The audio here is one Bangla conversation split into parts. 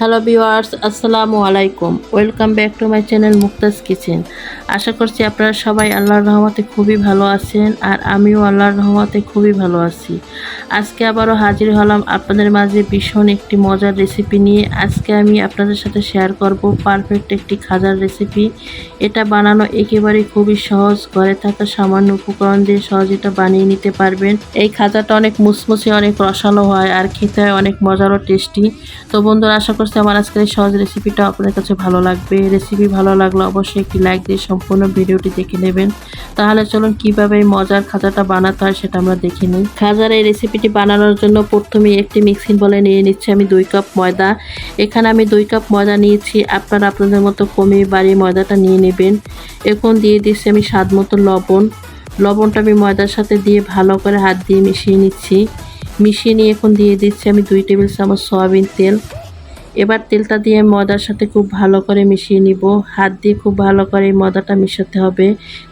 হ্যালো ভিউয়ার্স, আসসালামু আলাইকুম। Welcome back to my channel Muktaz kitchen. আশা করছি আপনারা সবাই আল্লাহর রহমতে খুবই ভালো আছেন আর আমিও আল্লাহর রহমতে খুবই ভালো আছি। আজকে আবারও হাজির হলাম আপনাদের মাঝে ভীষণ একটি মজার রেসিপি নিয়ে। আজকে আমি আপনাদের সাথে শেয়ার করব পারফেক্ট একটি খাজার রেসিপি এটা বানানো একেবারে খুবই সহজ, ঘরে থাকা সামান্য উপকরণ দিয়ে সহজ এটা বানিয়ে নিতে পারবেন। এই খাজাটা অনেক মুসমুসে, অনেক রসালো হয় আর খেতে হয় অনেক মজারও টেস্টি। তো বন্ধুরা, আশা করছি আমার আজকের সহজ রেসিপিটা আপনাদের কাছে ভালো লাগবে। রেসিপি ভালো লাগলে অবশ্যই একটি লাইক দিয়ে সম্পূর্ণ ভিডিওটি দেখে নেবেন। তাহলে চলুন কীভাবে এই মজার খাজাটা বানাতে হয় সেটা আমরা দেখে নিই। খাজার এই রেসিপিটি বানানোর জন্য প্রথমে একটি মিক্সিং বলে নিয়ে নিচ্ছি আমি দুই কাপ ময়দা। এখানে আমি দুই কাপ ময়দা নিয়েছি। আপনারা আপনাদের মতো কমিয়ে বাড়িয়ে ময়দাটা নিয়ে নেবেন। এখন দিয়ে দিচ্ছি আমি স্বাদ মতো লবণ। লবণটা আমি ময়দার সাথে দিয়ে ভালো করে হাত দিয়ে মিশিয়ে নিচ্ছি। মিশিয়ে নিয়ে এখন দিয়ে দিচ্ছি আমি দুই টেবিল চামচ সয়াবিন তেল। এবার তেলটা দিয়ে ময়দার সাথে খুব ভালো করে মিশিয়ে নিব। হাত দিয়ে খুব ভালো করে ময়দাটা মিশাতে হবে,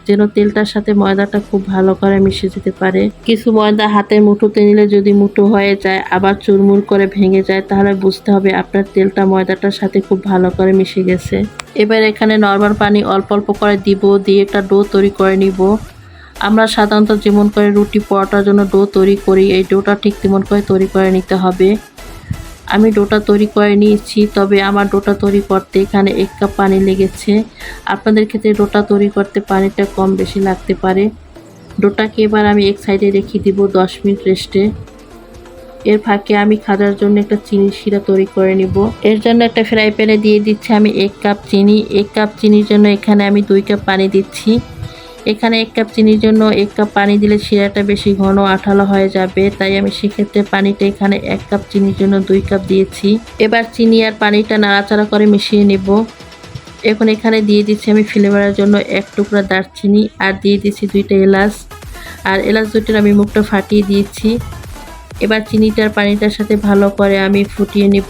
যেন তেলটার সাথে ময়দাটা খুব ভালো করে মিশে যেতে পারে। কিছু ময়দা হাতের মুঠোতে নিলে যদি মুঠো হয়ে যায়, আবার চুরমুর করে ভেঙে যায়, তাহলে বুঝতে হবে আপনার তেলটা ময়দাটার সাথে খুব ভালো করে মিশে গেছে। এবার এখানে নর্মাল পানি অল্প অল্প করে দিব, দিয়ে একটা ডো তৈরি করে নিব। আমরা সাধারণত যেমন করে রুটি পরোটার জন্য ডো তৈরি করি, এই ডোটা ঠিক তেমন করে তৈরি করে নিতে হবে। আমি ডোটা তৈরি করে নিয়েছি, তবে আমার ডোটা তৈরি করতে এখানে এক কাপ পানি লেগেছে। আপনাদের ক্ষেত্রে ডোটা তৈরি করতে পানিটা কম বেশি লাগতে পারে। ডোটাকে এবার আমি এক সাইডে রেখে দিব দশ মিনিট রেস্টে। এর ফাঁকে আমি খাজার জন্য একটা চিনি শিরা তৈরি করে নিব। এর জন্য একটা ফ্রাই প্যানে দিয়ে দিচ্ছি আমি এক কাপ চিনি। এক কাপ চিনির জন্য এখানে আমি দুই কাপ পানি দিচ্ছি। এখানে এক কাপ চিনির জন্য এক কাপ পানি দিলে শিরাটা বেশি ঘন আঠালো হয়ে যাবে, তাই আমি সেক্ষেত্রে পানিটা এখানে এক কাপ চিনির জন্য দুই কাপ দিয়েছি। এবার চিনি আর পানিটা নাড়াচাড়া করে মিশিয়ে নেব। এখন এখানে দিয়ে দিচ্ছি আমি ফ্লেভারের জন্য এক টুকরা দারচিনি আর দিয়ে দিচ্ছি দুইটা এলাচ। আর এলাচ দুটোর আমি মুখটা ফাটিয়ে দিয়েছি। এবার চিনিটার পানিটার সাথে ভালো করে আমি ফুটিয়ে নেব।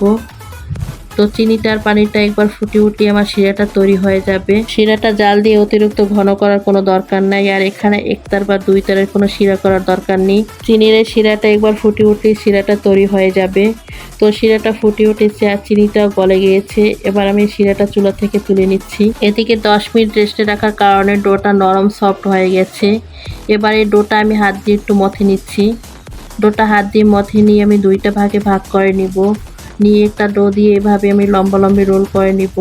তো চিনিটার পানিটা একবার ফুটে উঠিয়ে আমার শিরাটা তৈরি হয়ে যাবে। শিরাটা জাল দিয়ে অতিরিক্ত ঘন করার কোনো দরকার নাই, আর এখানে একতার বা দুই তারের কোনো শিরা করার দরকার নেই। চিনির এই শিরাটা একবার ফুটে উঠলে শিরাটা তৈরি হয়ে যাবে। তো শিরাটা ফুটে উঠেছে আর চিনিটাও গলে গিয়েছে। এবার আমি শিরাটা চুলা থেকে তুলে নিচ্ছি। এদিকে দশ মিনিট রেস্টে রাখার কারণে ডোটা নরম সফট হয়ে গেছে। এবার এই ডোটা আমি হাত দিয়ে একটু মথে নিচ্ছি। ডোটা হাত দিয়ে মথে নিয়ে আমি দুইটা ভাগে ভাগ করে নিব। নিয়ে একটা ডো দিয়ে এভাবে আমি লম্বা লম্বি রোল করে নিব।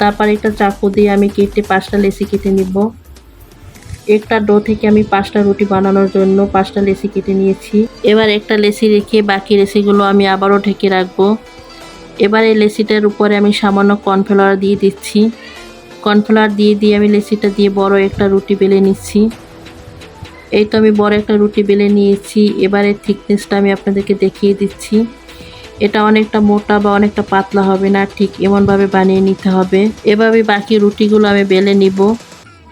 তারপর একটা চাকু দিয়ে আমি কেটে পাঁচটা লেসি কেটে নিব। একটা ডো থেকে আমি পাঁচটা রুটি বানানোর জন্য পাঁচটা লেসি কেটে নিয়েছি। এবার একটা লেসি রেখে বাকি লেসিগুলো আমি আবারও ঢেকে রাখব। এবার এই লেসিটার উপরে আমি সামান্য কর্নফ্লাওয়ার দিয়ে দিচ্ছি। কর্নফ্লাওয়ার দিয়ে দিয়ে আমি লেসিটা দিয়ে বড় একটা রুটি বেলে নিচ্ছি। এই তো আমি বড় একটা রুটি বেলে নিয়েছি। এবারে থিকনেসটা আমি আপনাদেরকে দেখিয়ে দিচ্ছি। এটা অনেকটা মোটা বা অনেকটা পাতলা হবে না, ঠিক এমনভাবে বানিয়ে নিতে হবে। এভাবে বাকি রুটিগুলো আমি বেলে নিব।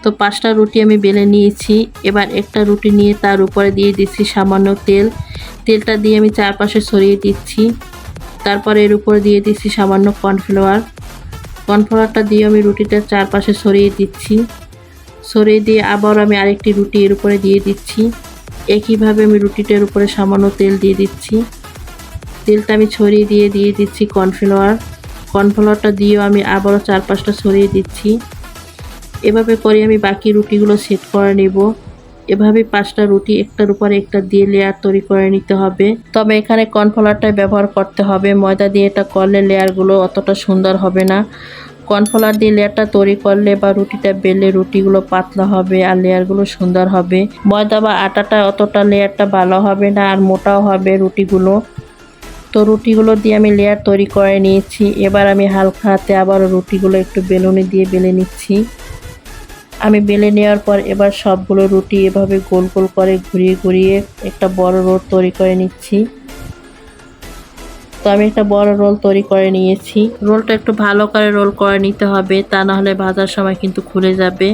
তো পাঁচটা রুটি আমি বেলে নিয়েছি। এবার একটা রুটি নিয়ে তার উপরে দিয়ে দিচ্ছি সামান্য তেল। তেলটা দিয়ে আমি চারপাশে ছড়িয়ে দিচ্ছি। তারপর এর উপরে দিয়ে দিচ্ছি সামান্য কর্নফ্লাওয়ার। কর্নফ্লাওয়ারটা দিয়ে আমি রুটিটার চারপাশে ছড়িয়ে দিচ্ছি। ছড়িয়ে দিয়ে আবার আমি আরেকটি রুটি এর উপরে দিয়ে দিচ্ছি। একইভাবে আমি রুটিটার উপরে সামান্য তেল দিয়ে দিচ্ছি। তেলটা আমি ছড়িয়ে দিয়ে দিয়ে দিচ্ছি কর্নফ্লাওয়ার। কর্নফ্লাওয়ারটা দিয়েও আমি আবারও চার পাঁচটা ছড়িয়ে দিচ্ছি। এভাবে করে আমি বাকি রুটিগুলো সেট করে নেব। এভাবে পাঁচটা রুটি একটার উপরে একটা দিয়ে লেয়ার তৈরি করে নিতে হবে। তবে এখানে কর্নফ্লাওয়ারটাই ব্যবহার করতে হবে। ময়দা দিয়ে এটা করলে লেয়ারগুলো অতটা সুন্দর হবে না। কর্নফ্লাওয়ার দিয়ে লেয়ারটা তৈরি করলে বা রুটিটা বেলে রুটিগুলো পাতলা হবে আর লেয়ারগুলো সুন্দর হবে। ময়দা বা আটাটা অতটা লেয়ারটা ভালো হবে না আর মোটাও হবে রুটিগুলো। তো রুটিগুলো দিয়ে আমি লেয়ার তৈরি করে নিয়েছি। এবার আমি হালকা হাতে আবারও রুটিগুলো একটু বেলুনি দিয়ে বেলে নিচ্ছি। আমি বেলে নেওয়ার পর এবার সবগুলো রুটি এভাবে গোল গোল করে ঘুরিয়ে ঘুরিয়ে একটা বড় রোল তৈরি করে নিচ্ছি। তো আমি একটা বড় রোল তৈরি করে নিয়েছি। রোলটা একটু ভালো করে রোল করে নিতে হবে, তা না হলে ভাজার সময় কিন্তু খুলে যাবে।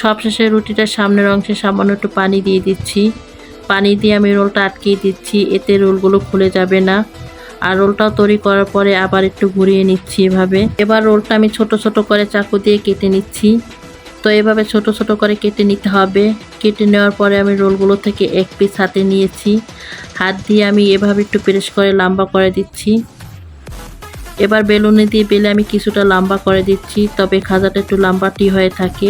সবশেষে রুটিটার সামনের অংশে সামান্য একটু পানি দিয়ে দিচ্ছি। পানি দিয়ে আমি রোলটা আটকিয়ে দিচ্ছি, এতে রোলগুলো খুলে যাবে না। আর রোলটাও তৈরি করার পরে আবার একটু ঘুরিয়ে নিচ্ছি এভাবে। এবার রোলটা আমি ছোট ছোট করে চাকু দিয়ে কেটে নিচ্ছি। তো এভাবে ছোট ছোট করে কেটে নিতে হবে। কেটে নেওয়ার পরে আমি রোলগুলো থেকে এক পিস হাতে নিয়েছি। হাত দিয়ে আমি এভাবে একটু প্রেস করে লম্বা করে দিচ্ছি। এবার বেলুনে দিয়ে বেলে আমি কিছুটা লম্বা করে দিচ্ছি, তবে খাজাটা একটু লম্বাটি হয়ে থাকে।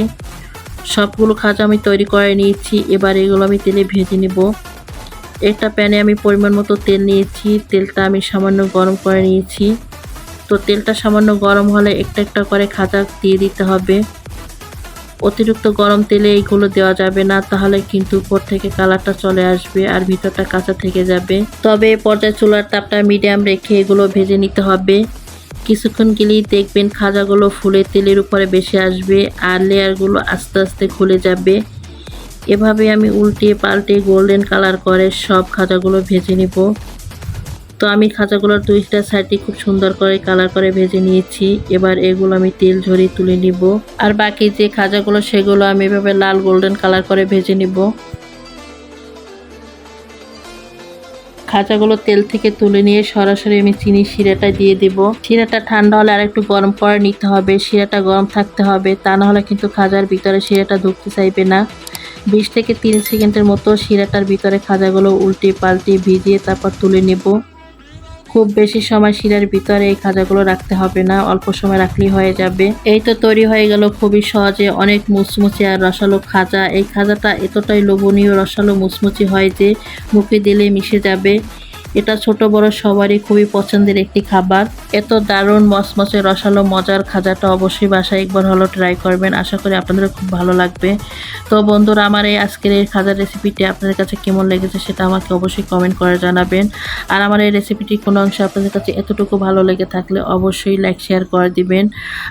সবগুলো খাজা আমি তৈরি করে নিয়েছি। এবার এগুলো আমি তেলে ভেজে নেব। একটা প্যানে আমি পরিমাণ মতো তেল নিয়েছি। তেলটা আমি সামান্য গরম করে নিয়েছি। তো তেলটা সামান্য গরম হলে একটা একটা করে খাজা দিয়ে দিতে হবে। অতিরিক্ত গরম তেলে এইগুলো দেওয়া যাবে না, তাহলে কিন্তু উপর থেকে কালারটা চলে আসবে আর ভিতরটা কাঁচা থেকে যাবে। তবে পর্যায়ে চুলার তাপটা মিডিয়াম রেখে এগুলো ভেজে নিতে হবে। কিছুক্ষণ গেলেই দেখবেন খাজাগুলো ফুলে তেলের উপরে বেশি আসবে আর লেয়ারগুলো আস্তে আস্তে খুলে যাবে। এভাবে আমি উল্টে পাল্টে গোল্ডেন কালার করে সব খাজাগুলো ভেজে নিব। তো আমি খাজাগুলোর দুইটা সাইডে খুব সুন্দর করে কালার করে ভেজে নিয়েছি। এবার এগুলো আমি তেল ঝরিয়ে তুলে নিব। আর বাকি যে খাজাগুলো, সেগুলো আমি এভাবে লাল গোল্ডেন কালার করে ভেজে নিব। খাজাগুলো তেল থেকে তুলে নিয়ে সরাসরি আমি চিনি শিরাটা দিয়ে দেব। শিরাটা ঠান্ডা হলে আর একটু গরম করে নিতে হবে। শিরাটা গরম থাকতে হবে, তা না হলে কিন্তু খাজার ভিতরে শিরাটা ঢুকতে চাইবে না। বিশ থেকে তিরিশ সেকেন্ডের মতো শিরাটার ভিতরে খাজাগুলো উল্টে পাল্টে ভিজিয়ে তারপর তুলে নেব। খুব বেশি সময় শিরার ভিতরে এই খাজাগুলো রাখতে হবে না, অল্প সময় রাখলেই হয়ে যাবে। এই তো তৈরি হয়ে গেল খুবই সহজে অনেক মুচমুচে আর রসালো খাজা। এই খাজাটা এতটাই লোভনীয় রসালো মুচমুচি হয় যে মুখে দিলে মিশে যাবে। এটা ছোট বড় সবারই খুবই পছন্দের একটি খাবার। এত দারুণ মচমচে রসালো মজার খাজাটা অবশ্যই বাসায় একবার হলো ট্রাই করবেন। আশা করি আপনাদের খুব ভালো লাগবে। তো বন্ধুরা, আমার এই আজকের এই খাজার রেসিপিটি আপনাদের কাছে কেমন লেগেছে সেটা আমাকে অবশ্যই কমেন্ট করে জানাবেন। আর আমার এই রেসিপিটি কোনো অংশে আপনাদের কাছে এতটুকু ভালো লেগে থাকলে অবশ্যই লাইক শেয়ার করে দিবেন।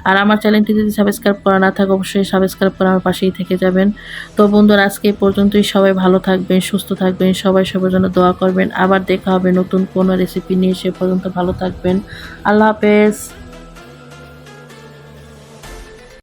আর আমার চ্যানেলটি যদি সাবস্ক্রাইব করা না থাকে, অবশ্যই সাবস্ক্রাইব করে আমার পাশেই থেকে যাবেন। তো বন্ধুরা, আজকে এই পর্যন্তই। সবাই ভালো থাকবেন, সুস্থ থাকবেন, সবাই সবার জন্য দোয়া করবেন। আবার দেখা হবে নতুন কোনো রেসিপি নিয়ে সে পর্যন্ত ভালো থাকবেন। আল্লাহ হাফেজ।